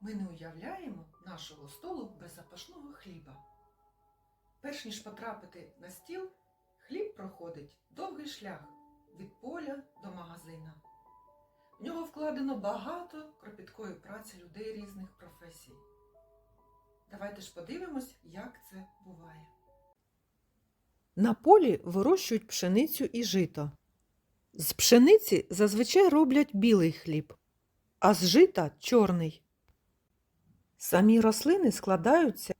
Ми не уявляємо нашого столу без запашного хліба. Перш ніж потрапити на стіл, хліб проходить довгий шлях від поля до магазина. В нього вкладено багато кропіткої праці людей різних професій. Давайте ж подивимось, як це буває. На полі вирощують пшеницю і жито. З пшениці зазвичай роблять білий хліб, а з жита чорний. Самі рослини складаються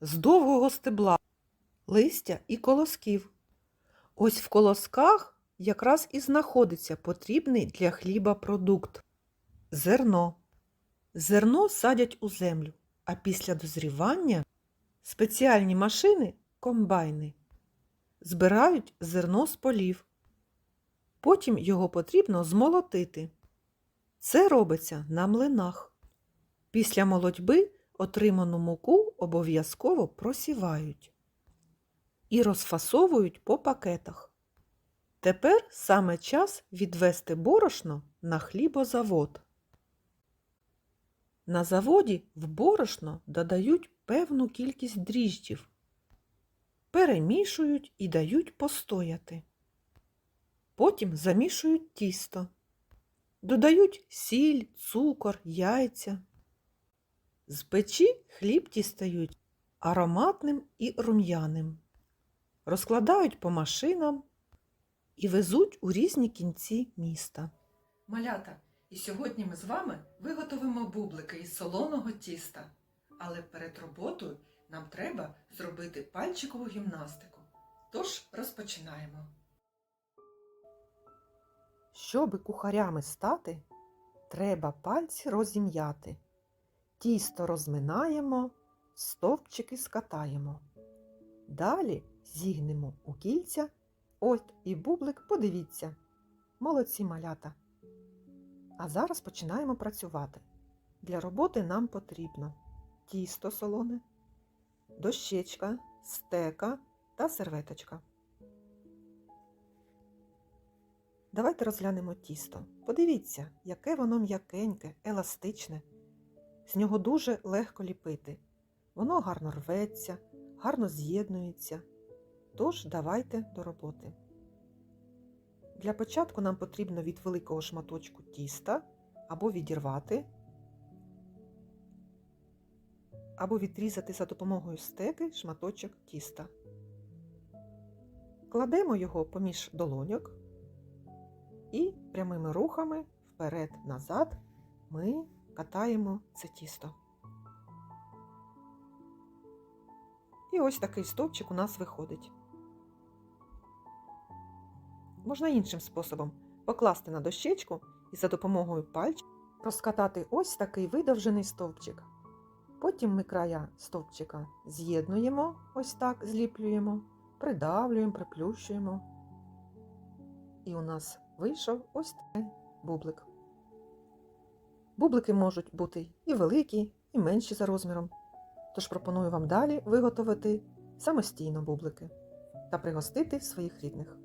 з довгого стебла, листя і колосків. Ось в колосках якраз і знаходиться потрібний для хліба продукт зерно. Зерно садять у землю, а після дозрівання спеціальні машини комбайни збирають зерно з полів. Потім його потрібно змолотити. Це робиться на млинах. Після молотьби отриману муку обов'язково просівають і розфасовують по пакетах. Тепер саме час відвести борошно на хлібозавод. На заводі в борошно додають певну кількість дріжджів, перемішують і дають постояти. Потім замішують тісто, додають сіль, цукор, яйця. З печі хліб дістають ароматним і рум'яним, розкладають по машинам і везуть у різні кінці міста. Малята, і сьогодні ми з вами виготовимо бублики із солоного тіста. Але перед роботою нам треба зробити пальчикову гімнастику. Тож розпочинаємо. Щоби кухарями стати, треба пальці розім'яти. Тісто розминаємо, стовпчики скатаємо. Далі зігнемо у кільця. От і бублик, подивіться. Молодці малята. А зараз починаємо працювати. Для роботи нам потрібно тісто солоне, дощечка, стека та серветочка. Давайте розглянемо тісто. Подивіться, яке воно м'якеньке, еластичне. З нього дуже легко ліпити. Воно гарно рветься, гарно з'єднується. Тож давайте до роботи. Для початку нам потрібно від великого шматочку тіста або відірвати, або відрізати за допомогою стеки шматочок тіста. Кладемо його поміж долоньок і прямими рухами вперед-назад ми катаємо це тісто. І ось такий стовпчик у нас виходить. Можна іншим способом покласти на дощечку і за допомогою пальчика розкатати ось такий видовжений стовпчик. Потім ми края стовпчика з'єднуємо, ось так зліплюємо, придавлюємо, приплющуємо. І у нас вийшов ось такий бублик. Бублики можуть бути і великі, і менші за розміром. Тож пропоную вам далі виготовити самостійно бублики та пригостити своїх рідних.